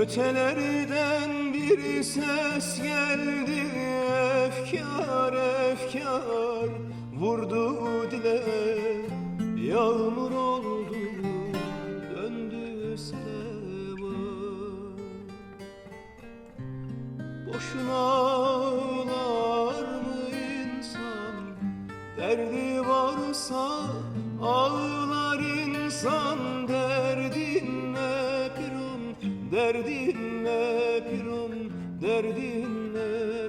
Ötelerden bir ses geldi efkar efkar Vurdu dile. Yağmur oldu döndü seva Boşuna ağlar mı insan? Derdi varsa ağlar Derdin ne piron, derdin ne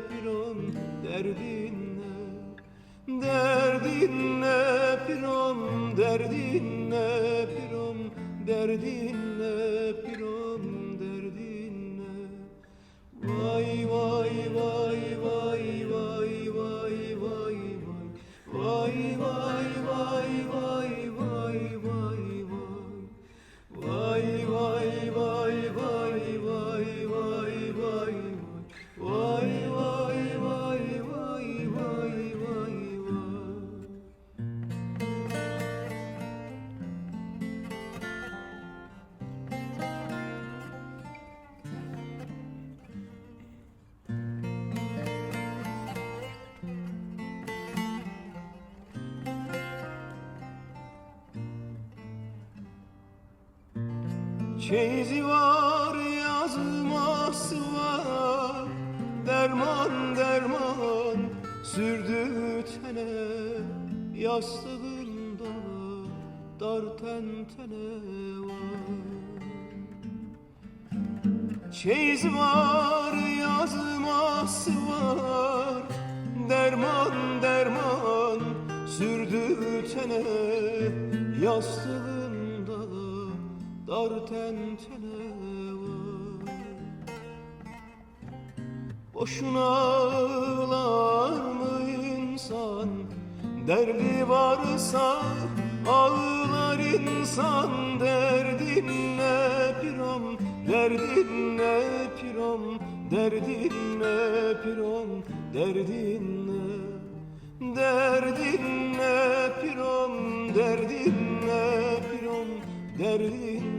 piron, derdin ne Derdin ne piron, derdin ne piron, derdin ne piron, derdin ne Vay vay vay vay vay vay vay vay. Vay vay vay vay vay vay. Çeyizi var yazması var. Derman derman sürdü tene. Yastığında dar tentene var. Çeyizi var yazması var. Derman derman sürdü tene. Yastığında dar tentene var Boşuna ağlar mı insan? Derdi varsa ağlar insan. Derdin ne pirom, derdin ne pirom? Derdin ne pirom, derdin ne? Derdin ne pirom, derdin ne pirom? Derdin